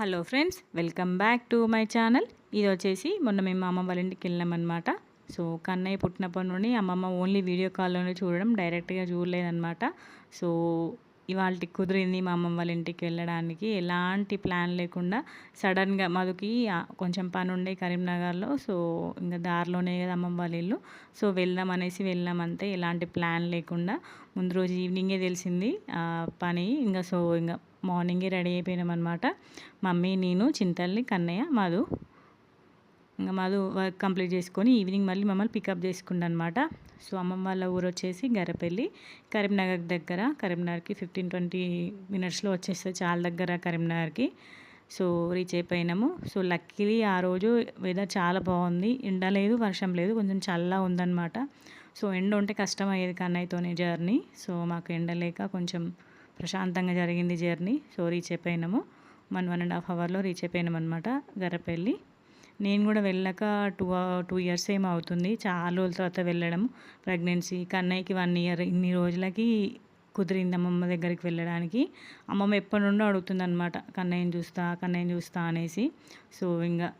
Hello friends welcome back to my channel. ఇది వచ్చేసి మొన్న మేము అమ్మమ్మ వాళ్ళ ఇంటికి వెళ్ళామన్నమాట సో కన్నయ్య పుట్టినప్పటి నుండి అమ్మమ్మ ఓన్లీ వీడియో కాల్లోనే చూడడం డైరెక్ట్గా చూడలేదన్నమాట. సో ఇవాళ కుదిరింది మా అమ్మమ్మ వాళ్ళ ఇంటికి వెళ్ళడానికి. ఎలాంటి ప్లాన్ లేకుండా సడన్గా మధుకి కొంచెం పని ఉండే కరీంనగర్లో. సో ఇంకా దారిలోనే కదా అమ్మమ్మ వాళ్ళ ఇల్లు. సో వెళ్దాం అనేసి వెళ్ళాం అంతే ఎలాంటి ప్లాన్ లేకుండా ముందు రోజు ఈవినింగే తెలిసింది ఆ, పని. ఇంకా సో ఇంకా మార్నింగే రెడీ అయిపోయినాం అనమాట మమ్మీ నేను చింతల్ని కన్నయ్య మధు. ఇంకా మాది వర్క్ కంప్లీట్ చేసుకొని ఈవినింగ్ మళ్ళీ మమ్మల్ని పికప్ చేసుకుండనమాట సో అమ్మమ్మ వాళ్ళ ఊరు వచ్చేసి గరపల్లి కరీంనగర్ దగ్గర. కరీంనగర్కి ఫిఫ్టీన్ ట్వంటీ మినిట్స్లో వచ్చేస్తుంది చాలా దగ్గర కరీంనగర్కి. సో రీచ్ అయిపోయినాము. సో లక్కీలీ ఆ రోజు వెదర్ చాలా బాగుంది. ఎండ లేదు వర్షం లేదు కొంచెం చల్లగా ఉందన్నమాట. సో ఎండ ఉంటే కష్టం అయ్యేది కన్నయ్యతోనే జర్నీ. సో మాకు ఎండ లేక కొంచెం ప్రశాంతంగా జరిగింది జర్నీ. సో రీచ్ అయిపోయినాము. వన్ వన్ అండ్ హాఫ్ అవర్లో రీచ్ అయిపోయినాం అనమాట గరపెళ్ళి నేను కూడా వెళ్ళాక టూ టూ ఇయర్స్ ఏమో అవుతుంది. చాలా రోజుల తర్వాత వెళ్ళడం ప్రెగ్నెన్సీ. కన్నయ్యకి one year. ఇన్ని రోజులకి కుదిరింది అమ్మమ్మ దగ్గరికి వెళ్ళడానికి. అమ్మమ్మ ఎప్పటి నుండో అడుగుతుంది అనమాట కన్నయ్యని చూస్తా కన్నయ్యని చూస్తా అనేసి. సో ఇంకా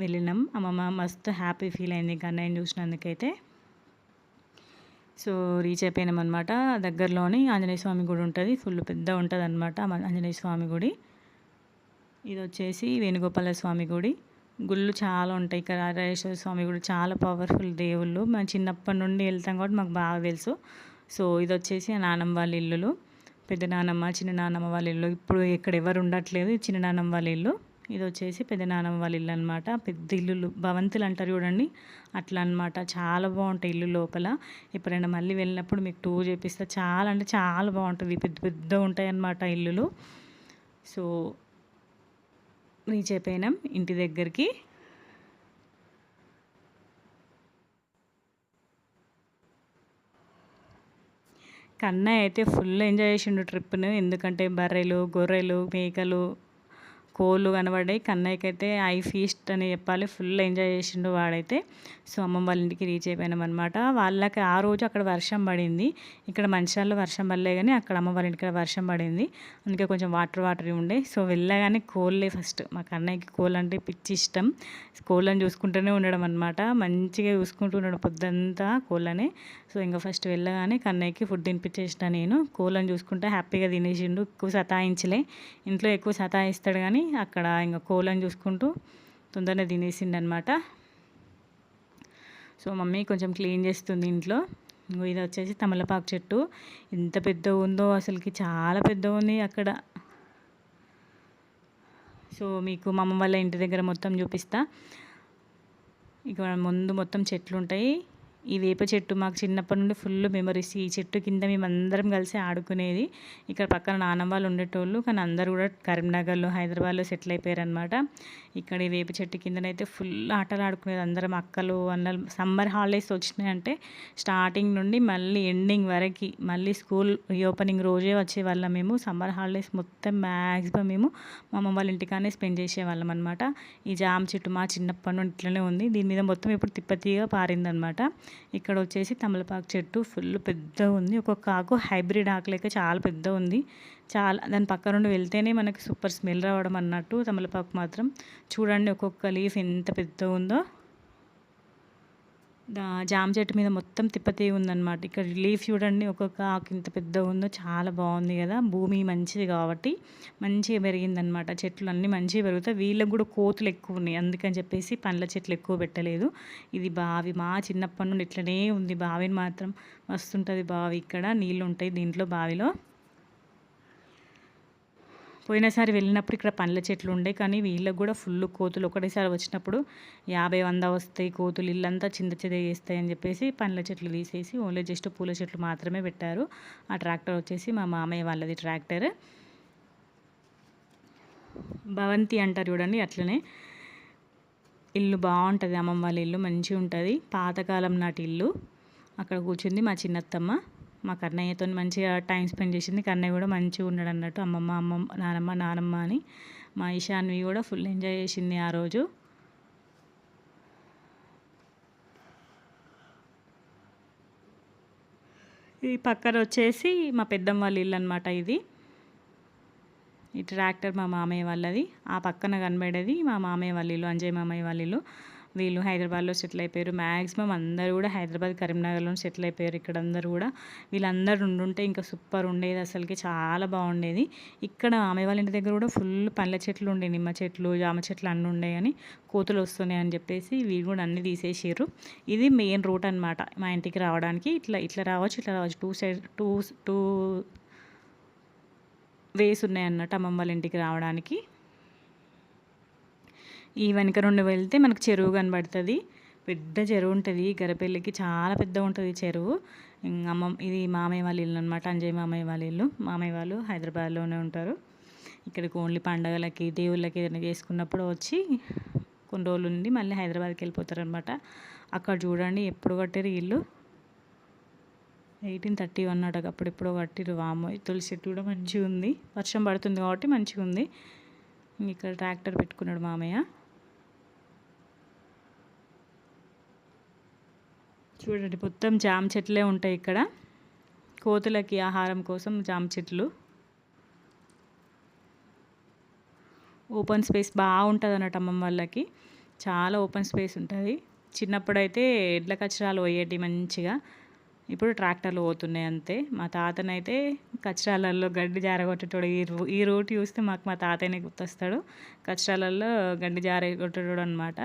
వెళ్ళినాం. అమ్మమ్మ మస్తు హ్యాపీ ఫీల్ అయింది కన్నయ్యని చూసినందుకైతే. సో రీచ్ అయిపోయినాం అనమాట దగ్గరలోనే ఆంజనేయ స్వామి గుడి ఉంటుంది. ఫుల్ పెద్ద ఉంటుంది అనమాట ఆంజనేయ స్వామి గుడి. ఇది వచ్చేసి వేణుగోపాల స్వామి గుడి. గుళ్ళు చాలా ఉంటాయి. ఇక్కడ రాజేశ్వర స్వామి గుడి చాలా పవర్ఫుల్ దేవుళ్ళు. మేము చిన్నప్పటి నుండి వెళ్తాం కాబట్టి మాకు బాగా తెలుసు. సో ఇది వచ్చేసి నానమ్మ వాళ్ళ ఇల్లులు. పెద్ద నానమ్మ చిన్న నానమ్మ వాళ్ళ ఇల్లు. ఇప్పుడు ఇక్కడ ఎవరు ఉండట్లేదు. చిన్న నానమ్మ వాళ్ళ ఇల్లు. ఇది వచ్చేసి పెద్ద నానమ్మ వాళ్ళ ఇల్లు అనమాట పెద్ద ఇల్లులు. భవంతులు అంటారు చూడండి. అట్లా అనమాట చాలా బాగుంటాయి ఇల్లు లోపల. ఎప్పుడైనా మళ్ళీ వెళ్ళినప్పుడు మీకు టూర్ చేపిస్తే. చాలా అంటే చాలా బాగుంటుంది. పెద్ద పెద్ద ఉంటాయి అన్నమాట ఇల్లులు. సో రీచ్ అయిపోయినాం ఇంటి దగ్గరికి. కన్నయ్య అయితే ఫుల్ ఎంజాయ్ చేసిండు ట్రిప్ను ఎందుకంటే బర్రెలు గొర్రెలు మేకలు కోళ్ళు కనబడ్డాయి. కన్నయ్యకి అయితే ఐ ఫీస్ట్ అని చెప్పాలి. ఫుల్ ఎంజాయ్ చేసిండు వాడైతే. సో అమ్మమ్మ వాళ్ళ ఇంటికి రీచ్ అయిపోయినాం అనమాట వాళ్ళకి ఆ రోజు అక్కడ వర్షం పడింది. ఇక్కడ మంచిర్యాలలో వర్షం పడలే కానీ అక్కడ అమ్మ వాళ్ళ ఇంటికి వర్షం పడింది. అందుకే కొంచెం వాటర్ వాటర్ ఉండే. సో వెళ్ళగానే కోళ్ళే ఫస్ట్. మా కన్నయ్యకి కోళ్ళు అంటే పిచ్చి ఇష్టం. కోళ్ళని చూసుకుంటూనే ఉండడం అనమాట మంచిగా చూసుకుంటూ ఉండడం పొద్దంతా కోళ్ళనే. సో ఇంకా ఫస్ట్ వెళ్ళగానే కన్నయ్యకి ఫుడ్ తినిపించేసిన నేను. కోళ్ళని చూసుకుంటే హ్యాపీగా తినేసిండు. ఎక్కువ సతాయించలే. ఇంట్లో ఎక్కువ సతాయిస్తాడు కానీ అక్కడ ఇంకా కోళ్ళని చూసుకుంటూ తొందరగా తినేసిండనమాట. సో మమ్మీ కొంచెం క్లీన్ చేస్తుంది ఇంట్లో. ఇది వచ్చేసి తమలపాకు చెట్టు. ఎంత పెద్ద ఉందో అసలుకి చాలా పెద్ద ఉంది అక్కడ. సో మీకు మా అమ్మ వాళ్ళ ఇంటి దగ్గర మొత్తం చూపిస్తా. ఇక్కడ ముందు మొత్తం చెట్లు ఉంటాయి. ఈ వేప చెట్టు మాకు చిన్నప్పటి నుండి ఫుల్ మెమరీస్. ఈ చెట్టు కింద మేము అందరం కలిసి ఆడుకునేది. ఇక్కడ పక్కన నానమ్మ వాళ్ళు ఉండేటోళ్ళు. కానీ అందరూ కూడా కరీంనగర్లో హైదరాబాద్లో సెటిల్ అయిపోయారనమాట ఇక్కడ ఈ వేప చెట్టు కిందనైతే ఫుల్ ఆటలు ఆడుకునేది అందరం అక్కలు అన్నలు. సమ్మర్ హాలిడేస్ వచ్చినాయంటే స్టార్టింగ్ నుండి మళ్ళీ ఎండింగ్ వరకు మళ్ళీ స్కూల్ రీఓపెనింగ్ రోజే వచ్చేవాళ్ళం మేము. సమ్మర్ హాలిడేస్ మొత్తం మ్యాక్సిమం మేము మా అమ్మ వాళ్ళ ఇంటికానే స్పెండ్ చేసేవాళ్ళం అనమాట ఈ జామ చెట్టు మా చిన్నప్పటి నుండి ఇట్లనే ఉంది. దీని మీద మొత్తం ఇప్పుడు తిప్పతీగా పారిందనమాట ఇక్కడ వచ్చేసి తమలపాకు చెట్టు ఫుల్ పెద్ద ఉంది ఒక్కొక్క ఆకు హైబ్రిడ్ ఆకు లెక్క చాలా పెద్ద ఉంది చాలా దాని పక్క నుండి వెళ్తేనే మనకి సూపర్ స్మెల్ రావడం అన్నట్టు తమలపాకు మాత్రం. చూడండి ఒక్కొక్క లీఫ్ ఎంత పెద్ద ఉందో. దా జామ చెట్టు మీద మొత్తం తిప్పతీ ఉందన్నమాట. ఇక్కడ లీఫ్ చూడండి ఒక్కొక్క ఆకు ఇంత పెద్ద ఉందో చాలా బాగుంది కదా. భూమి మంచిది కాబట్టి మంచిగా పెరిగిందనమాట చెట్లు అన్నీ మంచిగా పెరుగుతాయి. వీళ్ళకి కూడా కోతులు ఎక్కువ ఉన్నాయి. అందుకని చెప్పేసి పండ్ల చెట్లు ఎక్కువ పెట్టలేదు. ఇది బావి మా చిన్నప్పటి నుండి ఇట్లనే ఉంది. బావిని మాత్రం మస్తుంటుంది బావి ఇక్కడ. నీళ్ళు ఉంటాయి దీంట్లో బావిలో. పోయినసారి వెళ్ళినప్పుడు ఇక్కడ పండ్ల చెట్లు ఉండే కానీ వీళ్ళకి కూడా ఫుల్ కోతులు. ఒకటేసారి వచ్చినప్పుడు యాభై వంద వస్తాయి కోతులు. ఇల్లంతా చింత చిద చేస్తాయి అని చెప్పేసి పండ్ల చెట్లు తీసేసి ఓన్లీ జస్ట్ పూల చెట్లు మాత్రమే పెట్టారు. ఆ ట్రాక్టర్ వచ్చేసి మా మామయ్య వాళ్ళది ట్రాక్టర్. భవంతి అంటారు చూడండి అట్లనే. ఇల్లు బాగుంటుంది అమ్మమ్మ వాళ్ళ ఇల్లు మంచిగా ఉంటుంది పాతకాలం నాటి ఇల్లు. అక్కడ కూర్చుంది మా చిన్నత్తమ్మ. మా కన్నయ్యతో మంచిగా టైం స్పెండ్ చేసింది. కన్నయ్య కూడా మంచిగా ఉన్నాడు అన్నట్టు అమ్మమ్మ అమ్మమ్మ నానమ్మ నానమ్మ అని మా ఈశాన్వి కూడా ఫుల్ ఎంజాయ్ చేసింది ఆ రోజు. ఈ పక్కన వచ్చేసి మా పెద్దమ్మ వాళ్ళ ఇల్లు అనమాట ఇది. ఈ ట్రాక్టర్ మా మామయ్య వాళ్ళది. ఆ పక్కన కనబడేది మా మామయ్య వాళ్ళ ఇల్లు అంజయ్ మామయ్య వాళ్ళ ఇల్లు. వీళ్ళు హైదరాబాద్లో సెటిల్ అయిపోయారు. మ్యాక్సిమం అందరూ కూడా హైదరాబాద్ కరీంనగర్లో సెటిల్ అయిపోయారు ఇక్కడ అందరూ కూడా. వీళ్ళందరూ ఉండుంటే ఇంకా సూపర్ ఉండేది అసలుకి చాలా బాగుండేది. ఇక్కడ ఆమె వాళ్ళ ఇంటి దగ్గర కూడా ఫుల్ పండ్ల చెట్లు ఉండే నిమ్మ చెట్లు జామ చెట్లు అన్నీ ఉండే కానీ కోతులు వస్తున్నాయి అని చెప్పేసి వీళ్ళు కూడా అన్నీ తీసేసారు ఇది మెయిన్ రూట్ అనమాట మా ఇంటికి రావడానికి. ఇట్లా ఇట్లా రావచ్చు ఇట్లా రావచ్చు. Two side two two ways ఉన్నాయన్నట్టు అమ్మమ్మ వాళ్ళ ఇంటికి రావడానికి. ఈ వెనక రెండు వెళ్తే మనకు చెరువు కనబడుతుంది. పెద్ద చెరువు ఉంటుంది. గరపెళ్ళికి చాలా పెద్ద ఉంటుంది చెరువు. అమ్మ ఇది మామయ్య వాళ్ళ ఇల్లు అనమాట అంజయ్ మామయ్య వాళ్ళ ఇల్లు. మామయ్య వాళ్ళు హైదరాబాద్లోనే ఉంటారు. ఇక్కడికి ఓన్లీ పండగలకి దేవుళ్ళకి ఏదైనా చేసుకున్నప్పుడు వచ్చి కొన్ని రోజులు ఉండి మళ్ళీ హైదరాబాద్కి వెళ్ళిపోతారు అనమాట అక్కడ చూడండి ఎప్పుడు కట్టారు ఇల్లు? ఎయిటీన్ థర్టీ వన్ అట అప్పుడు ఎప్పుడో కట్టిరు వామో తులసి చెట్టు కూడా మంచిగా ఉంది వర్షం పడుతుంది కాబట్టి మంచిగా ఉంది ఇక్కడ ట్రాక్టర్ పెట్టుకున్నాడు మామయ్య. చూడండి మొత్తం జామ చెట్లే ఉంటాయి ఇక్కడ. కోతులకి ఆహారం కోసం జామ చెట్లు. ఓపెన్ స్పేస్ బాగుంటుంది అన్నట్టు అమ్మమ్మ వాళ్ళకి. చాలా ఓపెన్ స్పేస్ ఉంటుంది. చిన్నప్పుడైతే ఎడ్ల కచరాలు పోయేటి మంచిగా. ఇప్పుడు ట్రాక్టర్లు పోతున్నాయి అంతే. మా తాతనైతే కచరాలలో గడ్డి జారగొట్టేటోడు. ఈ ఈ రూట్ చూస్తే మాకు మా తాతయ్యనే గుర్తొస్తాడు. కచరాలలో గడ్డి జారగొట్టేటోడు అనమాట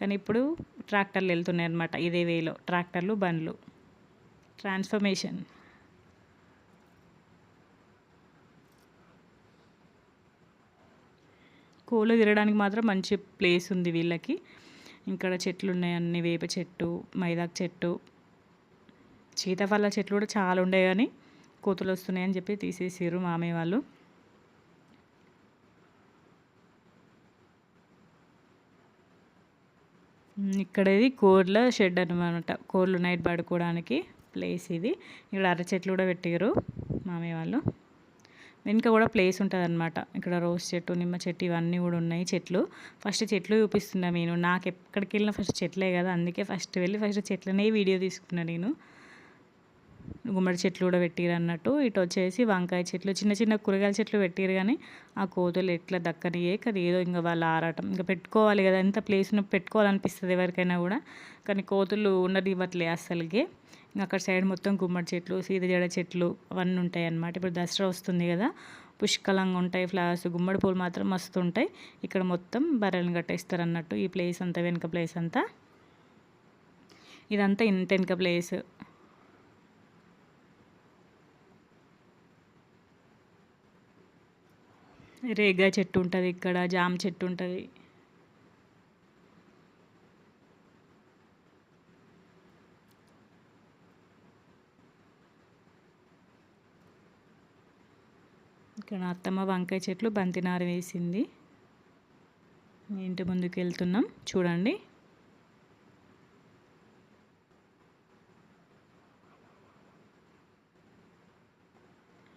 కానీ ఇప్పుడు ట్రాక్టర్లు వెళ్తున్నాయి అనమాట ఇదే వేలో. ట్రాక్టర్లు బండ్లు. ట్రాన్స్ఫర్మేషన్. కోళ్ళు తిరగడానికి మాత్రం మంచి ప్లేస్ ఉంది వీళ్ళకి. ఇక్కడ చెట్లు ఉన్నాయి అన్ని. వేప చెట్టు మైదాకు చెట్టు. సీతాఫల చెట్లు కూడా చాలా ఉండే కానీ కోతులు వస్తున్నాయని చెప్పి తీసేసారు మామయ్య వాళ్ళు. ఇక్కడ ఇది కోర్ల షెడ్ అనమాట కోర్లు నైట్ పడుకోవడానికి ప్లేస్ ఇది. ఇక్కడ అర చెట్లు కూడా పెట్టారు మామయ్య వాళ్ళు. వెనుక కూడా ప్లేస్ ఉంటుంది అనమాట ఇక్కడ రోజ్ చెట్టు నిమ్మ చెట్టు ఇవన్నీ కూడా ఉన్నాయి చెట్లు. ఫస్ట్ చెట్లు చూపిస్తున్నా నేను. నాకు ఎక్కడికి వెళ్ళినా ఫస్ట్ చెట్లే కదా. అందుకే ఫస్ట్ వెళ్ళి ఫస్ట్ చెట్లనే వీడియో తీసుకున్నా నేను. గుమ్మడి చెట్లు కూడా పెట్టిరు అన్నట్టు. ఇటు వచ్చేసి వంకాయ చెట్లు చిన్న చిన్న కూరగాయల చెట్లు పెట్టిరు కానీ ఆ కోతులు ఎట్లా దక్కనియే కదా ఏదో ఇంకా వాళ్ళు ఆరాటం. ఇంకా పెట్టుకోవాలి కదా ఎంత ప్లేస్ పెట్టుకోవాలనిపిస్తుంది ఎవరికైనా కూడా. కానీ కోతులు ఉండనివ్వట్లే అస్సలకి. ఇంకా అక్కడ సైడ్ మొత్తం గుమ్మడి చెట్లు సీతజడ చెట్లు అవన్నీ ఉంటాయి అన్నమాట. ఇప్పుడు దసరా వస్తుంది కదా పుష్కలంగా ఉంటాయి ఫ్లవర్స్ గుమ్మడి పూలు మాత్రం మస్తు ఉంటాయి. ఇక్కడ మొత్తం బర్రెలను కట్టేస్తారు అన్నట్టు. ఈ ప్లేస్ అంతా వెనుక ప్లేస్ అంతా. ఇదంతా ఇంత వెనుక ప్లేస్. రేగా చెట్టు ఉంటుంది ఇక్కడ జామ చెట్టు ఉంటుంది. ఇక్కడ అత్తమ్మ వంకాయ చెట్లు బంతినార వేసింది. ఇంటి ముందుకు వెళ్తున్నాం చూడండి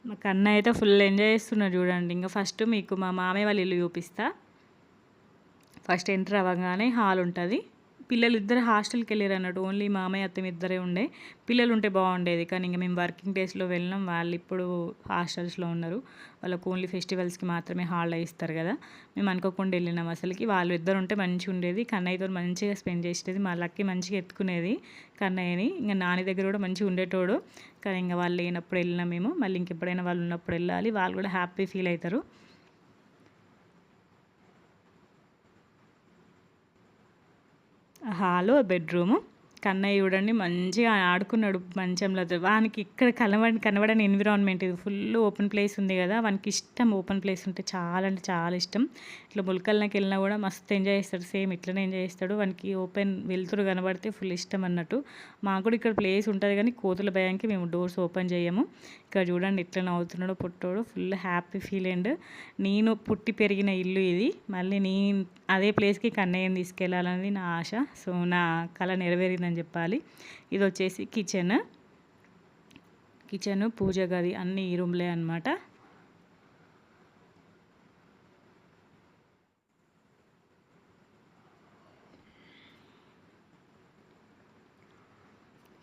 మా కన్న అయితే ఫుల్ ఎంజాయ్ చేస్తున్నారు చూడండి. ఇంకా ఫస్ట్ మీకు మా మామయ్య వాళ్ళ ఇల్లు చూపిస్తా. ఫస్ట్ ఎంటర్ అవ్వగానే హాల్ ఉంటుంది. పిల్లలు ఇద్దరు హాస్టల్కి వెళ్ళారు అన్నట్టు ఓన్లీ మామయ్య అత్తం ఇద్దరే ఉండే. పిల్లలు ఉంటే బాగుండేది కానీ ఇంకా మేము వర్కింగ్ డేస్లో వెళ్ళినాం. వాళ్ళు ఇప్పుడు హాస్టల్స్లో ఉన్నారు. వాళ్ళకు ఓన్లీ ఫెస్టివల్స్కి మాత్రమే హాలిడే ఇస్తారు కదా. మేము అనుకోకుండా వెళ్ళినాం అసలుకి. వాళ్ళు ఇద్దరు ఉంటే మంచిగా ఉండేది కన్నయ్యతో మంచిగా స్పెండ్ చేసేది. మా లక్కి మంచిగా ఎత్తుకునేది కన్నయ్యని. ఇంకా నాని దగ్గర కూడా మంచిగా ఉండేటోడు. కానీ ఇంకా వాళ్ళు లేనప్పుడు వెళ్ళినా మేము. మళ్ళీ ఇంకెప్పుడైనా వాళ్ళు ఉన్నప్పుడు వెళ్ళాలి. వాళ్ళు కూడా హ్యాపీ ఫీల్ అవుతారు హాలు బెడ్రూము. కన్నయ్య చూడండి మంచిగా ఆడుకున్నాడు మంచంలో. వానికి ఇక్కడ కనబడి కనబడని ఎన్విరాన్మెంట్ ఇది. ఫుల్ ఓపెన్ ప్లేస్ ఉంది కదా. వానికి ఇష్టం ఓపెన్ ప్లేస్ ఉంటే చాలా అంటే చాలా ఇష్టం. ఇట్లా ములకల్లోకి వెళ్ళినా కూడా మస్తు ఎంజాయ్ చేస్తాడు. సేమ్ ఇట్లనే ఎంజాయ్ చేస్తాడు. వానికి ఓపెన్ వెళ్తురు కనబడితే ఫుల్ ఇష్టం అన్నట్టు. మాకు కూడా ఇక్కడ ప్లేస్ ఉంటుంది కానీ కోతుల భయానికి మేము డోర్స్ ఓపెన్ చేయము. ఇక్కడ చూడండి ఇట్లా నవ్వుతున్నాడు పుట్టోడు. ఫుల్ హ్యాపీ ఫీల్ అండ్ నేను పుట్టి పెరిగిన ఇల్లు ఇది. మళ్ళీ నీ అదే ప్లేస్కి కన్నయ్యని తీసుకెళ్ళాలనేది నా ఆశ. సో నా కళ నెరవేరిందని చెప్పాలి. ఇది వచ్చేసి కిచెన్ కిచెన్ పూజ గది అన్నీ ఈ రూమ్లే అనమాట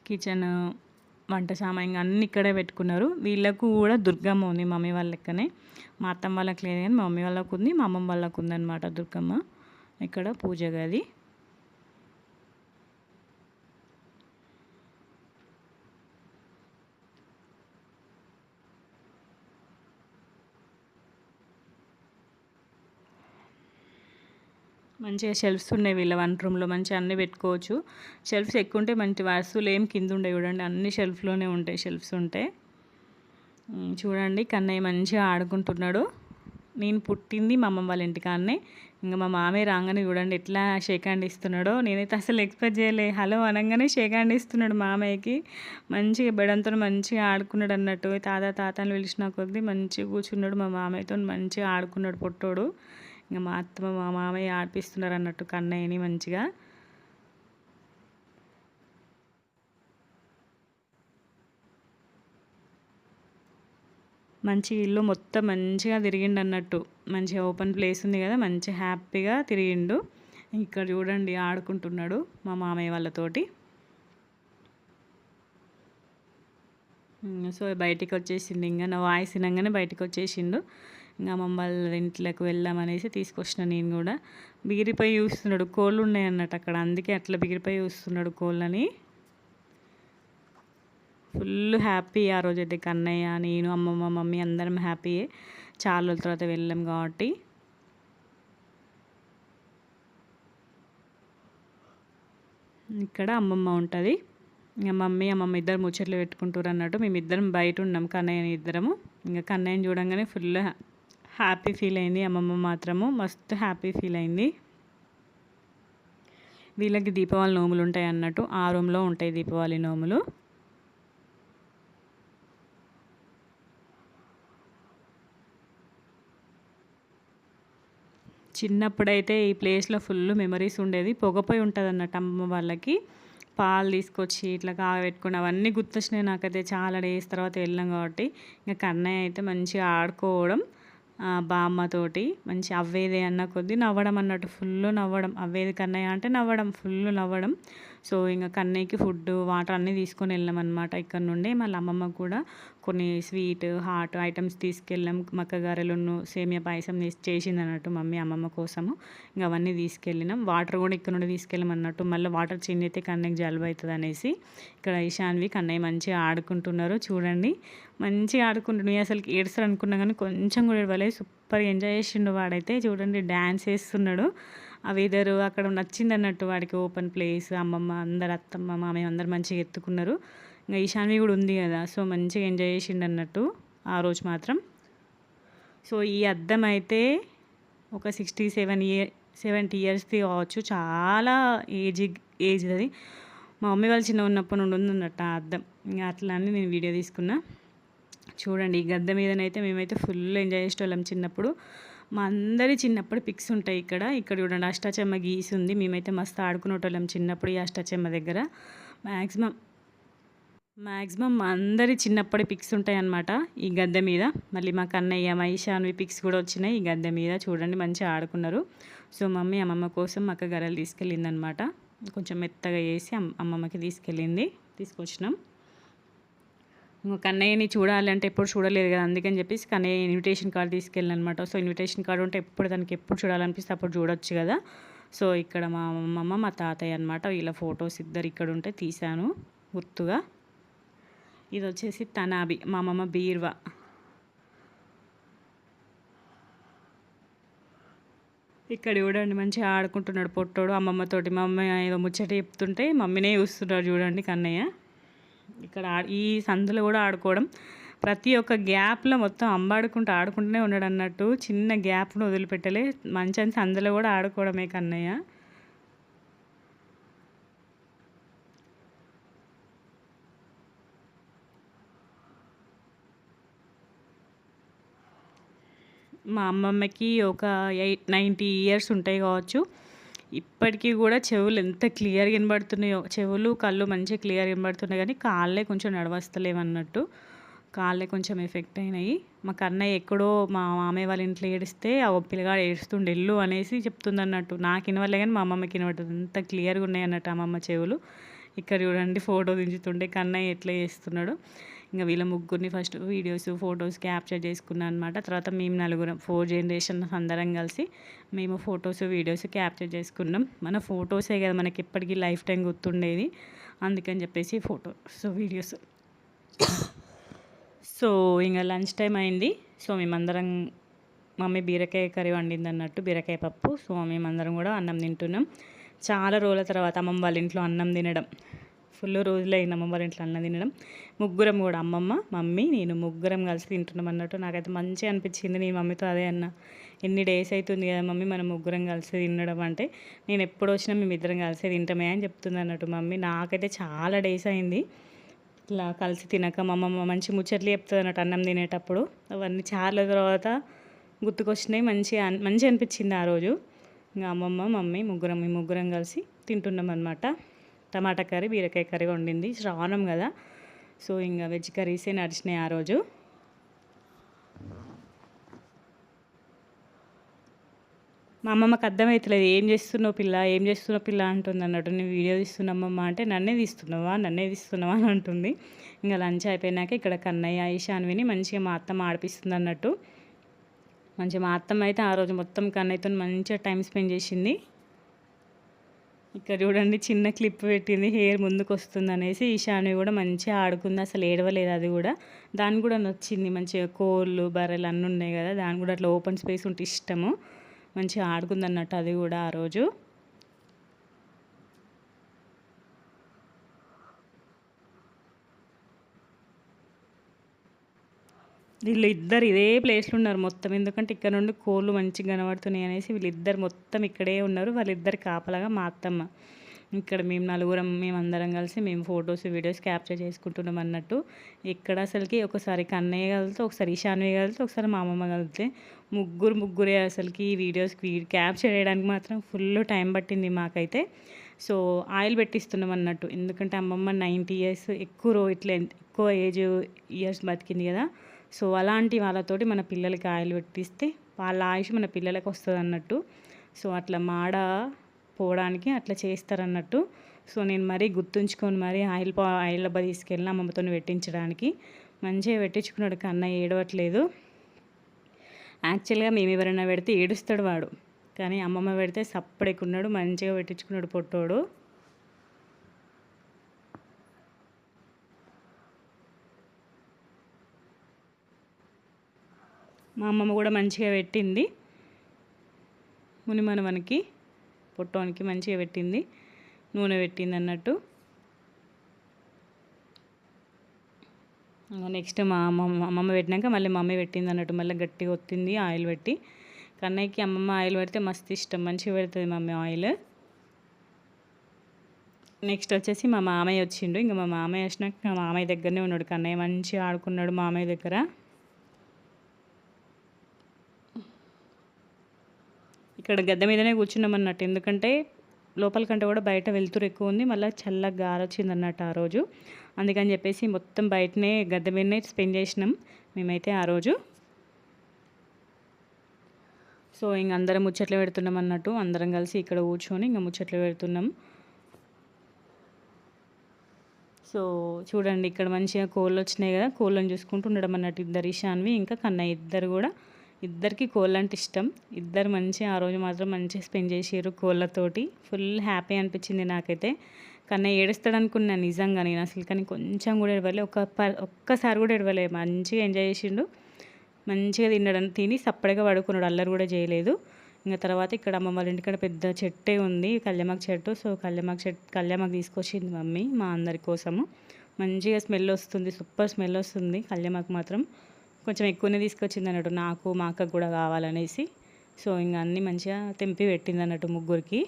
కిచెన్ వంట సామాన్ అన్నీ ఇక్కడే పెట్టుకున్నారు. వీళ్ళకు కూడా దుర్గమ్మ ఉంది మమ్మీ వాళ్ళకనే మా అత్తమ్మ వాళ్ళకి లేదు కానీ మా మమ్మీ వాళ్ళకు ఉంది మా అమ్మమ్మ వాళ్ళకు ఉందన్నమాట దుర్గమ్మ. ఇక్కడ పూజ గది. మంచిగా షెల్ఫ్స్ ఉన్నాయి వీళ్ళ వన్ రూమ్లో మంచిగా అన్నీ పెట్టుకోవచ్చు. షెల్ఫ్స్ ఎక్కువ ఉంటే మంచి వస్తువులు ఏం కింద ఉండే చూడండి. అన్ని షెల్ఫ్లోనే ఉంటాయి షెల్ఫ్స్ ఉంటాయి. చూడండి కన్నయ్య మంచిగా ఆడుకుంటున్నాడు. నేను పుట్టింది మా అమ్మమ్మ వాళ్ళ ఇంటికాన్నే ఇంకా మా మామయ్య రాగానే చూడండి ఎట్లా షేక్ హ్యాండ్ ఇస్తున్నాడో. నేనైతే అసలు ఎక్స్పెక్ట్ చేయలే. హలో అనగానే షేక్ హ్యాండ్ ఇస్తున్నాడు మామయ్యకి. మంచిగా బెడంతో మంచిగా ఆడుకున్నాడు అన్నట్టు. తాత తాతని పిలిచిన కొద్దీ మంచిగా కూర్చున్నాడు మా మామయ్యతో. మంచిగా ఆడుకున్నాడు పొట్టోడు. ఇంకా మా అత్తమ్మ మా మామయ్య ఆడిపిస్తున్నారు అన్నట్టు కన్నయ్యని మంచిగా. మంచి ఇల్లు మొత్తం మంచిగా తిరిగిండు అన్నట్టు మంచిగా ఓపెన్ ప్లేస్ ఉంది కదా మంచి హ్యాపీగా తిరిగిండు. ఇక్కడ చూడండి ఆడుకుంటున్నాడు మా మామయ్య వాళ్ళతోటి. సో బయటికి వచ్చేసిండు ఇంకా నా వాయిస్ వినంగానే బయటికి వచ్చేసిండు. ఇంకా అమ్మమ్మ వాళ్ళ ఇంట్లోకి వెళ్దామనేసి తీసుకొచ్చిన నేను కూడా. బిగిరిపోయి చూస్తున్నాడు కోళ్ళు ఉన్నాయి అన్నట్టు అక్కడ. అందుకే అట్లా బిగిరిపోయి చూస్తున్నాడు కోళ్ళని. ఫుల్ హ్యాపీ ఆ రోజు అయితే కన్నయ్య నేను అమ్మమ్మ మమ్మీ అందరం హ్యాపీయే. చాలా రోజుల తర్వాత వెళ్ళాం కాబట్టి. ఇక్కడ అమ్మమ్మ ఉంటుంది. ఇంకా మమ్మీ అమ్మమ్మ ఇద్దరు ముచ్చట్లు పెట్టుకుంటారు అన్నట్టు. మేము ఇద్దరం బయట ఉన్నాం కన్నయ్యని ఇద్దరము. ఇంకా కన్నయ్యని చూడంగానే ఫుల్ హ్యాపీ ఫీల్ అయింది అమ్మమ్మ మాత్రము. మస్తు హ్యాపీ ఫీల్ అయింది. వీళ్ళకి దీపావళి నోములు ఉంటాయి అన్నట్టు ఆ రూమ్లో ఉంటాయి దీపావళి నోములు. చిన్నప్పుడైతే ఈ ప్లేస్లో ఫుల్ మెమరీస్ ఉండేది. పొగపోయి ఉంటుంది అన్నట్టు అమ్మ వాళ్ళకి. పాలు తీసుకొచ్చి ఇట్లా కాగబెట్టుకుని అవన్నీ గుర్తొచ్చినాయి నాకైతే చాలా డేస్ తర్వాత వెళ్ళాం కాబట్టి. ఇంకా కన్నయ్య అయితే మంచిగా ఆడుకోవడం బామ్మతోటి మంచి అవ్వేదే అన్న కొద్దీ నవ్వడం అన్నట్టు ఫుల్ నవ్వడం. అవ్వేది కన్నయ్య అంటే నవ్వడం ఫుల్ నవ్వడం. సో ఇంకా కన్నయ్యకి ఫుడ్ వాటర్ అన్నీ తీసుకొని వెళ్ళాం అనమాట ఇక్కడ నుండి. మళ్ళీ అమ్మమ్మ కూడా కొన్ని స్వీట్ హాట్ ఐటమ్స్ తీసుకెళ్ళాం. మక్కగారెలను సేమియా పాయసం చేసింది అన్నట్టు మమ్మీ అమ్మమ్మ కోసము. ఇంకా అవన్నీ తీసుకెళ్ళినాం. వాటర్ కూడా ఇక్కడ నుండి తీసుకెళ్ళాం అన్నట్టు. మళ్ళీ వాటర్ చేంజ్ అయితే కన్నయ్యకి జలుబు అవుతుంది అనేసి ఇక్కడ ఈశాన్వి కన్నయ్య మంచిగా ఆడుకుంటున్నారు. చూడండి. మంచిగా ఆడుకుంటున్నాయి అసలు ఏడుస్తారు అనుకున్నా కానీ కొంచెం కూడా ఇవ్వలేదు సూపర్ ఎంజాయ్ చేసిండు వాడైతే. చూడండి డ్యాన్స్ వేస్తున్నాడు. ఆ వెదర్ అక్కడ నచ్చింది అన్నట్టు వాడికి ఓపెన్ ప్లేస్ అమ్మమ్మ అందరు అత్తమ్మ మామయ్య అందరు మంచిగా ఎత్తుకున్నారు. ఇంకా ఈశాన్వి కూడా ఉంది కదా సో మంచిగా ఎంజాయ్ చేసిండు అన్నట్టు ఆ రోజు మాత్రం. సో ఈ అద్దం అయితే ఒక సిక్స్టీ సెవెన్ ఇయర్ సెవెంటీ ఇయర్స్ది కావచ్చు. చాలా ఏజ్ ఏజ్ అది. మా మమ్మీ వాళ్ళు చిన్న ఉన్నప్పటి నుండి ఉందన్నట్టు ఆ అద్దం. ఇంకా అట్లా అని నేను వీడియో తీసుకున్నా. చూడండి ఈ గద్దె మీదనైతే మేమైతే ఫుల్ ఎంజాయ్ చేసేవాళ్ళం చిన్నప్పుడు. మా అందరి చిన్నప్పుడు పిక్స్ ఉంటాయి ఇక్కడ. ఇక్కడ చూడండి అష్టాచెమ్మ గీసి ఉంది. మేమైతే మస్తు ఆడుకునేటోళ్ళం చిన్నప్పుడు ఈ అష్టాచెమ్మ దగ్గర. మ్యాక్సిమం మ్యాక్సిమం అందరి చిన్నప్పటి పిక్స్ ఉంటాయి అన్నమాట ఈ గద్దె మీద. మళ్ళీ మా కన్నయ్య మహిషాన్వి పిక్స్ కూడా వచ్చినాయి ఈ గద్దె మీద. చూడండి మంచిగా ఆడుకున్నారు. సో మమ్మీ అమ్మమ్మ కోసం అక్క గరలు తీసుకెళ్ళింది అనమాట కొంచెం మెత్తగా వేసి అమ్మమ్మకి తీసుకెళ్ళింది. తీసుకొచ్చినాం. కన్నయ్యని చూడాలంటే ఎప్పుడు చూడలేదు కదా అందుకని చెప్పేసి కన్నయ్య ఇన్విటేషన్ కార్డు తీసుకెళ్ళిన అనమాట సో ఇన్విటేషన్ కార్డు ఉంటే ఎప్పుడు దానికి ఎప్పుడు చూడాలనిపిస్తే అప్పుడు చూడొచ్చు కదా. సో ఇక్కడ మా అమ్మమ్మ మా తాతయ్య అనమాట వీళ్ళ ఫొటోస్ ఇద్దరు ఇక్కడ ఉంటే తీశాను గుర్తుగా. ఇది వచ్చేసి తనాబి మా అమ్మమ్మ బీర్వా. ఇక్కడ చూడండి మంచిగా ఆడుకుంటున్నాడు పొట్టోడు అమ్మమ్మతోటి మా అమ్మ ఏదో ముచ్చట చెప్తుంటే మమ్మీనే చూస్తున్నాడు చూడండి కన్నయ్య. ఇక్కడ ఈ సందులో కూడా ఆడుకోవడం. ప్రతి ఒక్క గ్యాప్లో మొత్తం అంబాడుకుంటూ ఆడుకుంటూనే ఉన్నాడు అన్నట్టు చిన్న గ్యాప్ను వదిలిపెట్టలే. మంచి సందులో కూడా ఆడుకోవడమే కన్నయ్య. మా అమ్మమ్మకి ఒక ఎయిట్ నైంటీ ఇయర్స్ ఉంటాయి కావచ్చు. ఇప్పటికీ కూడా చెవులు ఎంత క్లియర్ వినబడుతున్నాయో చెవులు కళ్ళు మంచిగా క్లియర్ వినబడుతున్నాయి కానీ కాళ్ళే కొంచెం నడవస్తలేవన్నట్టు కాళ్ళే కొంచెం ఎఫెక్ట్ అయినాయి. మా కన్నయ్య ఎక్కడో మా మామయ్య వాళ్ళ ఇంట్లో ఏడిస్తే ఆ పిల్లగాడు ఏడుస్తుండే ఎల్లు అనేసి చెప్తుంది అన్నట్టు. నాకు వినవలే కానీ మా అమ్మమ్మకి వినబడుతుంది. అంత క్లియర్గా ఉన్నాయి అన్నట్టు అమ్మమ్మ చెవులు. ఇక్కడ చూడండి ఫోటో దించుతుండే. కన్నయ్య ఎట్లా చేస్తున్నాడు. ఇంకా వీళ్ళ ముగ్గురిని ఫస్ట్ వీడియోస్ ఫొటోస్ క్యాప్చర్ చేసుకున్నాను అనమాట తర్వాత మేము నలుగురం ఫోర్ జనరేషన్ అందరం కలిసి మేము ఫొటోస్ వీడియోస్ క్యాప్చర్ చేసుకున్నాం. మన ఫొటోసే కదా మనకి ఎప్పటికీ లైఫ్ టైం గుర్తుండేది. అందుకని చెప్పేసి ఫొటోస్ వీడియోస్ సో ఇంకా లంచ్ టైం అయింది. సో మేమందరం మమ్మీ బీరకాయ కర్రీ వండింది అన్నట్టు బీరకాయ పప్పు. సో మేమందరం కూడా అన్నం తింటున్నాం. చాలా రోజుల తర్వాత అమ్మమ్మ వాళ్ళ ఇంట్లో అన్నం తినడం. ఫుల్ రోజులైంది అమ్మమ్మ ఇంట్లో అన్నం తినడం. ముగ్గురం కూడా అమ్మమ్మ మమ్మీ నేను ముగ్గురం కలిసి తింటున్నాం అన్నట్టు నాకైతే మంచిగా అనిపించింది. నేను మమ్మీతో అదే అన్న. ఎన్ని డేస్ అవుతుంది కదా మమ్మీ మనం ముగ్గురం కలిసి తినడం అంటే. నేను ఎప్పుడు వచ్చినా మేము ఇద్దరం కలిసి తింటామే అని చెప్తుంది అన్నట్టు మమ్మీ. నాకైతే చాలా డేస్ అయింది. ఇట్లా కలిసి తినక మా అమ్మమ్మ మంచి ముచ్చట్లు చెప్తుంది అన్నట్టు అన్నం తినేటప్పుడు. అవన్నీ చాలా తర్వాత గుర్తుకొచ్చినాయి. మంచిగా మంచిగా అనిపించింది ఆ రోజు. ఇంకా అమ్మమ్మ మమ్మీ ముగ్గురం మీ ముగ్గురం కలిసి తింటున్నాం అనమాట టమాటా కర్రీ బీరకాయ కర్రీ వండింది. శ్రావణం కదా. సో ఇంకా వెజ్ కర్రీసే నడిచినాయి ఆ రోజు. మా అమ్మమ్మకి అర్థమవుతలేదు ఏం చేస్తున్నావు పిల్ల? ఏం చేస్తున్నావు పిల్ల? అంటుంది అన్నట్టు. నేను వీడియో తీస్తున్నామమ్మ అంటే నన్నే తీస్తున్నావా? నన్నే తీస్తున్నావా? అని అంటుంది. ఇంకా లంచ్ అయిపోయినాక ఇక్కడ కన్నయ్య ఈశాన్విని మంచిగా మా అత్తమ్మ ఆడిపిస్తుంది అన్నట్టు. మంచిగా మా అత్తమ్మ అయితే ఆ రోజు మొత్తం కన్నయ్యతో మంచిగా టైం స్పెండ్ చేసింది. ఇక్కడ చూడండి చిన్న క్లిప్ పెట్టింది హెయిర్ ముందుకు వస్తుంది అనేసి ఈశాన్వి కూడా మంచిగా ఆడుకుంది అసలు ఏడవలేదు అది కూడా. దాని కూడా నచ్చింది మంచిగా కోళ్ళు బర్రెలు అన్నీ ఉన్నాయి కదా దాని కూడా అట్లా ఓపెన్ స్పేస్ ఉంటే ఇష్టము. మంచిగా ఆడుకుంది అన్నట్టు అది కూడా ఆ రోజు. వీళ్ళు ఇద్దరు ఇదే ప్లేస్లో ఉన్నారు మొత్తం. ఎందుకంటే ఇక్కడ నుండి కోళ్ళు మంచిగా కనబడుతున్నాయి అనేసి వీళ్ళిద్దరు మొత్తం ఇక్కడే ఉన్నారు. వాళ్ళిద్దరు కాపలాగా మా అత్తమ్మ. ఇక్కడ మేము నలుగురం మేము అందరం కలిసి మేము ఫొటోస్ వీడియోస్ క్యాప్చర్ చేసుకుంటున్నాం అన్నట్టు. ఇక్కడ అసలుకి ఒకసారి కన్నయ్య కలితే ఒకసారి ఈశాన్వి కలితే ఒకసారి మా అమ్మమ్మ కలితే ముగ్గురు ముగ్గురే అసలుకి ఈ క్యాప్చర్ చేయడానికి మాత్రం ఫుల్ టైం పట్టింది మాకైతే. సో ఆయిల్ పెట్టిస్తున్నాం అన్నట్టు. ఎందుకంటే అమ్మమ్మ నైంటీ ఇయర్స్ ఎక్కువ రో ఇట్లా ఎక్కువ ఏజ్ ఇయర్స్ బతికింది కదా. సో అలాంటి వాళ్ళతోటి మన పిల్లలకి ఆయిల్ పెట్టిస్తే వాళ్ళ ఆయుష్ మన పిల్లలకి వస్తుంది అన్నట్టు. సో అట్లా మాడ పోవడానికి అట్లా చేస్తారన్నట్టు సో నేను మరీ గుర్తుంచుకొని మరీ ఆయిల్ ఆయిల్ డబ్బా తీసుకెళ్ళిన అమ్మమ్మతో పెట్టించడానికి మంచిగా పెట్టించుకున్నాడు. కన్న ఏడవట్లేదు. యాక్చువల్గా మేము ఎవరైనా పెడితే ఏడుస్తాడు వాడు. కానీ అమ్మమ్మ పెడితే సప్పడెక్కున్నాడు మంచిగా పెట్టించుకున్నాడు పొట్టోడు. మా అమ్మమ్మ కూడా మంచిగా పెట్టింది. మునిమనవనికి పొట్టోనికి మంచిగా పెట్టింది. నూనె పెట్టింది అన్నట్టు. నెక్స్ట్ మా అమ్మమ్మ అమ్మమ్మ పెట్టినాక మళ్ళీ మమ్మీ పెట్టింది అన్నట్టు. మళ్ళీ గట్టిగా వత్తింది ఆయిల్ పెట్టి. కన్నయ్యకి అమ్మమ్మ ఆయిల్ పెడితే మస్తు ఇష్టం మంచిగా పెడుతుంది మమ్మీ ఆయిల్. నెక్స్ట్ వచ్చేసి మా మామయ్య వచ్చిండు. ఇంకా మా మామయ్య వచ్చినాక మా మామయ్య దగ్గరనే ఉన్నాడు. కన్నయ్య మంచిగా ఆడుకున్నాడు మామయ్య దగ్గర. ఇక్కడ గద్దె మీదనే కూర్చున్నాం అన్నట్టు ఎందుకంటే లోపల కంటే కూడా బయట వెళ్తురు ఎక్కువ ఉంది. మళ్ళీ చల్లగా గారొచ్చింది అన్నట్టు ఆ రోజు. అందుకని చెప్పేసి మొత్తం బయటనే గద్దె మీదనే స్పెండ్ చేసినాం మేమైతే ఆ రోజు. సో ఇంక అందరం ముచ్చట్లు పెడుతున్నాం అన్నట్టు. అందరం కలిసి ఇక్కడ కూర్చొని ఇంకా ముచ్చట్లు పెడుతున్నాం. సో చూడండి ఇక్కడ మంచిగా కోళ్ళు వచ్చినాయి కదా. కోళ్ళని చూసుకుంటూ ఉండడం అన్నట్టు ఇద్దరు ఇషాన్వి ఇంకా కన్నయ్య ఇద్దరు కూడా. ఇద్దరికి కోళ్ళు అంటే ఇష్టం. ఇద్దరు మంచిగా ఆ రోజు మాత్రం మంచిగా స్పెండ్ చేసారు కోళ్ళతోటి. ఫుల్ హ్యాపీ అనిపించింది నాకైతే. కన్నా ఏడుస్తాడు అనుకున్నాను నిజంగా నేను అసలు కానీ కొంచెం కూడా ఎడవలే ఒక ఒక్కసారి కూడా ఎడవలే మంచిగా ఎంజాయ్ చేసిండు. మంచిగా తిన్నాడు తిని సప్పడిగా పడుకున్నాడు. అల్లరి కూడా చేయలేదు. ఇంకా తర్వాత ఇక్కడ అమ్మ వాళ్ళ ఇంటికాడ పెద్ద చెట్టే ఉంది కళ్యామాకు చెట్టు. సో కళ్యామాకు చెట్టు కళ్యామాకు తీసుకొచ్చింది మమ్మీ మా అందరి కోసము. మంచిగా స్మెల్ వస్తుంది సూపర్ స్మెల్ వస్తుంది కళ్యామాకు మాత్రం. కొంచెం ఎక్కువనే తీసుకొచ్చింది అన్నట్టు. నాకు మా అక్కకు కూడా కావాలనేసి. సో ఇంకా అన్నీ మంచిగా తెంపి పెట్టింది అన్నట్టు ముగ్గురికి.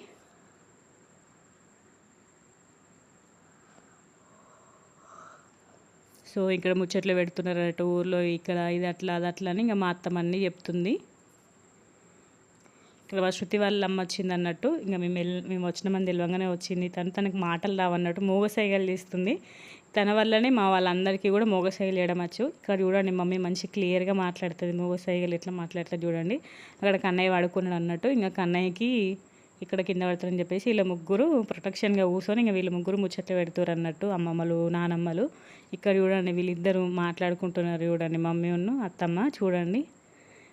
సో ఇక్కడ ముచ్చట్లు పెడుతున్నారు అన్నట్టు ఊర్లో ఇక్కడ ఇది అట్లా అది అట్లా అని ఇంకా మా అత్తమ్మ అన్నీ చెప్తుంది. ఇక్కడ శృతి వాళ్ళ అమ్మ వచ్చింది అన్నట్టు. ఇంకా మేము వెళ్ళి మేము వచ్చినామని తెలియగానే వచ్చింది. తను తనకు మాటలు రావన్నట్టు మోగసైగలు తీస్తుంది తన వల్లనే మా వాళ్ళందరికీ కూడా మోగసైగలు వేయడం వచ్చు ఇక్కడ చూడండి మమ్మీ మంచి క్లియర్గా మాట్లాడుతుంది. మోగసైగలు ఎట్లా మాట్లాడుతుంది చూడండి. అక్కడ కన్నయ్య వాడుకున్నాడు అన్నట్టు. ఇంకా కన్నయ్యకి ఇక్కడ కింద పడతారని చెప్పేసి వీళ్ళ ముగ్గురు ప్రొటెక్షన్గా కూర్చొని ఇంకా వీళ్ళు ముగ్గురు ముచ్చట్లు పెడుతురు అన్నట్టు. అమ్మమ్మలు నానమ్మలు. ఇక్కడ చూడండి వీళ్ళిద్దరూ మాట్లాడుకుంటున్నారు చూడండి మమ్మీ ఉన్ను అత్తమ్మ చూడండి.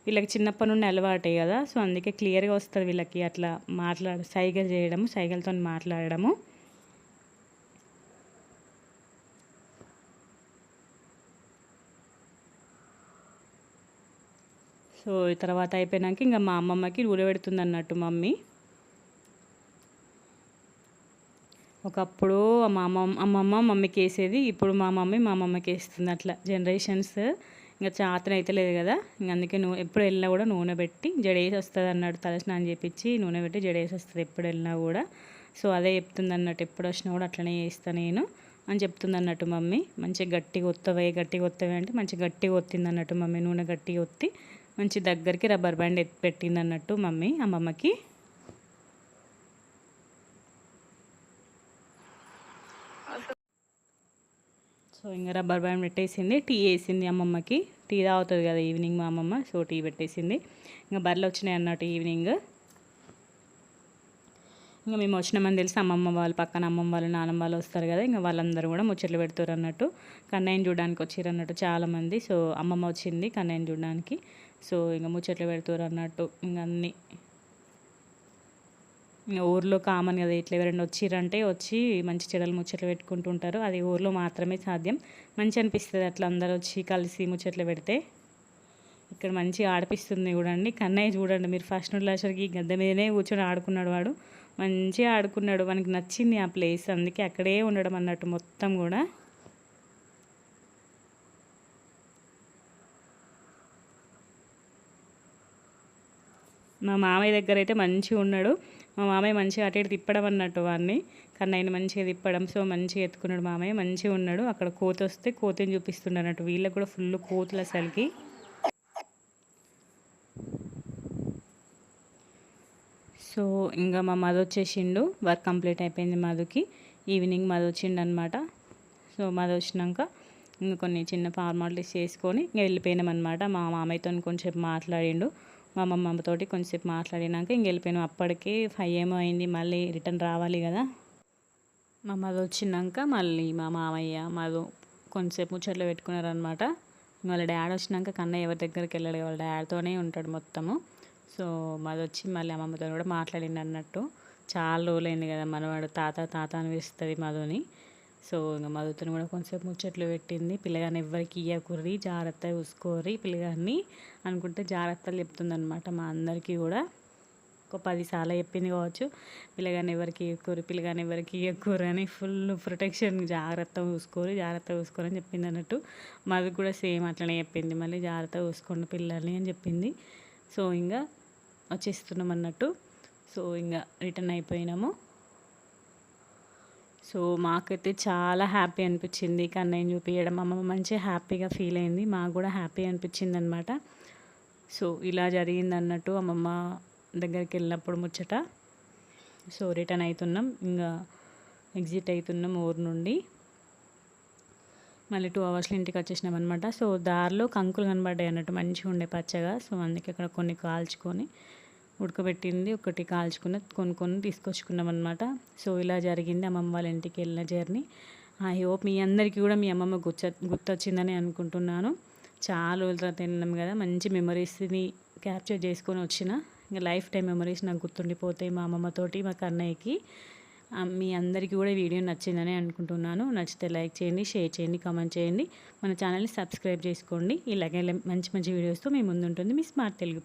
వీళ్ళకి చిన్నప్పటి నుండి అలవాటే కదా. సో అందుకే క్లియర్గా వస్తుంది వీళ్ళకి అట్లా మాట్లాడ సైగలు చేయడము సైగలతో మాట్లాడడము. సో తర్వాత అయిపోయినాక ఇంకా మా అమ్మమ్మకి నూనె పెడుతుంది అన్నట్టు మమ్మీ. ఒకప్పుడు మా అమ్మమ్మ అమ్మమ్మ మమ్మీకి వేసేది ఇప్పుడు మా మమ్మీ మా అమ్మమ్మకి వేస్తుంది అట్లా. జనరేషన్స్ ఇంకా చాతన అయితే లేదు కదా. ఇంక అందుకే నూనె ఎప్పుడు వెళ్ళినా కూడా నూనె పెట్టి జడేసి వస్తుంది అన్నట్టు తలస్నానం చేపించి నూనె పెట్టి జడేసి వస్తుంది ఎప్పుడు వెళ్ళినా కూడా. సో అదే చెప్తుంది అన్నట్టు ఎప్పుడు వచ్చినా కూడా అట్లనే చేస్తాను నేను అని చెప్తుంది అన్నట్టు మమ్మీ. మంచిగా గట్టిగా ఒత్తవే గట్టిగా ఒత్తవే అంటే మంచిగా గట్టిగా ఒత్తింది అన్నట్టు మమ్మీ. నూనె గట్టిగా ఒత్తి మంచి దగ్గరికి రబ్బర్ బ్యాండ్ ఎత్తి పెట్టింది అన్నట్టు మమ్మీ అమ్మమ్మకి. సో ఇంకా రబ్బర్ బ్యాండ్ పెట్టేసింది. టీ వేసింది అమ్మమ్మకి. టీ తాగుతుంది కదా ఈవినింగ్ మా అమ్మమ్మ సో టీ పెట్టేసింది. ఇంకా బర్రెలు వచ్చినాయి అన్నట్టు ఈవినింగ్. ఇంకా మేము వచ్చినామని తెలిసి అమ్మమ్మ వాళ్ళు పక్కన అమ్మమ్మ వాళ్ళు నానమ్మ వాళ్ళు వస్తారు కదా ఇంకా వాళ్ళందరూ కూడా ముచ్చట్లు పెడతారు అన్నట్టు. కన్నయ్యని చూడడానికి వచ్చారు అన్నట్టు చాలామంది సో అమ్మమ్మ వచ్చింది కన్నయ్యని చూడడానికి. సో ఇంకా ముచ్చట్లు పెడతారు అన్నట్టు ఇంకా అన్నీ. ఊర్లో కామన్ కదా ఇట్లా ఎవరైనా వచ్చిరంటే వచ్చి మంచి చెడలు ముచ్చట్లు పెట్టుకుంటూ ఉంటారు. అది ఊర్లో మాత్రమే సాధ్యం. మంచి అనిపిస్తుంది అట్లా అందరూ వచ్చి కలిసి ముచ్చట్లు పెడితే. ఇక్కడ మంచి ఆడిపిస్తుంది చూడండి. కన్నయ్య చూడండి మీరు ఫస్ట్ నుండి గద్దె మీదనే కూర్చొని ఆడుకున్నాడు వాడు. మంచిగా ఆడుకున్నాడు. మనకి నచ్చింది ఆ ప్లేస్. అందుకే అక్కడే ఉండడం అన్నట్టు మొత్తం కూడా. మా మామయ్య దగ్గర అయితే మంచిగా ఉన్నాడు. మా మామయ్య మంచిగా అటు ఇటు తిప్పడం అన్నట్టు వాడిని. కన్నయ్యని మంచిగా తిప్పడం సో మంచిగా ఎత్తుకున్నాడు మామయ్య. మంచిగా ఉన్నాడు. అక్కడ కోత వస్తే కోతని చూపిస్తున్నాడు అన్నట్టు. వీళ్ళకి కూడా ఫుల్ కోతులు అసలుకి. సో ఇంకా మా మధు వచ్చేసిండు. వర్క్ కంప్లీట్ అయిపోయింది మధుకి. ఈవినింగ్ మధు వచ్చిండు అనమాట సో మధు వచ్చినాక ఇంకా కొన్ని చిన్న ఫార్మాలిటీస్ చేసుకొని ఇంకా వెళ్ళిపోయినామన్నమాట మా మామయ్యతో కొంచెం మాట్లాడిండు. మా అమ్మమ్మతోటి కొంచెంసేపు మాట్లాడినాక ఇంక వెళ్ళిపోయినాం. అప్పటికి ఫైవ్ ఏమో అయింది మళ్ళీ రిటర్న్ రావాలి కదా. మా మధు వచ్చినాక మళ్ళీ మా మామయ్య మధు కొంచెంసేపు ముచ్చట్లు పెట్టుకున్నారనమాట వాళ్ళ డాడ్ వచ్చినాక కన్నయ్య ఎవరి దగ్గరికి వెళ్ళాడు వాళ్ళ డాడ్తోనే ఉంటాడు మొత్తము. సో మాది వచ్చి మళ్ళీ అమ్మమ్మతో కూడా మాట్లాడింది అన్నట్టు. చాలా రోజులైంది కదా మనవాడు తాత తాత అనిపిస్తుంది మధుని. సో ఇంకా మధుతను కూడా కొంచెం ముచ్చట్లు పెట్టింది. పిల్లగాని ఎవరికి ఇయ్యకుర్రి జాగ్రత్త చూసుకోర్రి పిల్లగాన్ని అనుకుంటే జాగ్రత్తలు చెప్తుందనమాట మా అందరికీ కూడా. ఒక పదిసార్లు చెప్పింది కావచ్చు. పిల్లగాని ఎవరికి ఇయ్యకూరు పిల్లగాని ఎవరికి ఇయ్యకూరు అని ఫుల్ ప్రొటెక్షన్ జాగ్రత్త చూసుకోరు జాగ్రత్త చూసుకోరు అని చెప్పింది అన్నట్టు. మాది కూడా సేమ్ అట్లనే చెప్పింది. మళ్ళీ జాగ్రత్త చూసుకోండి పిల్లల్ని అని చెప్పింది. సో ఇంకా వచ్చేస్తున్నాం అన్నట్టు. సో ఇంకా రిటర్న్ అయిపోయినాము. సో మాకైతే చాలా హ్యాపీ అనిపించింది. కన్నయ్యని చూపించడం అమ్మమ్మ మంచిగా హ్యాపీగా ఫీల్ అయింది. మాకు కూడా హ్యాపీ అనిపించింది అనమాట సో ఇలా జరిగింది అన్నట్టు అమ్మమ్మ దగ్గరికి వెళ్ళినప్పుడు ముచ్చట. సో రిటర్న్ అవుతున్నాం ఇంకా ఎగ్జిట్ అవుతున్నాం ఊరు నుండి. మళ్ళీ టూ అవర్స్లో ఇంటికి వచ్చేసినాం అనమాట సో దారిలో కంకులు కనబడ్డాయి అన్నట్టు మంచిగా ఉండే పచ్చగా. సో అందుకే అక్కడ కొన్ని కాల్చుకొని ఉడకబెట్టింది ఒకటి కాల్చుకున్న కొనుక్కొని తీసుకొచ్చుకున్నాం అనమాట సో ఇలా జరిగింది అమ్మమ్మ వాళ్ళ ఇంటికి వెళ్ళిన జర్నీ. ఐ హోప్ మీ అందరికీ కూడా మీ అమ్మమ్మ గుర్త గుర్తొచ్చిందని అనుకుంటున్నాను. చాలా రోజుల తర్వాత తిన్నాం కదా మంచి మెమరీస్ని క్యాప్చర్ చేసుకొని వచ్చిన. ఇంకా లైఫ్ టైం మెమరీస్ నాకు గుర్తుండిపోతాయి మా అమ్మమ్మతోటి మా కన్నయ్యకి. మీ అందరికీ కూడా వీడియో నచ్చిందని అనుకుంటున్నాను. నచ్చితే లైక్ చేయండి షేర్ చేయండి కామెంట్ చేయండి. మన ఛానల్ని సబ్స్క్రైబ్ చేసుకోండి. ఇలాగే మంచి మంచి వీడియోస్తో మీ ముందు ఉంటుంది మీ స్మార్ట్ తెలుగు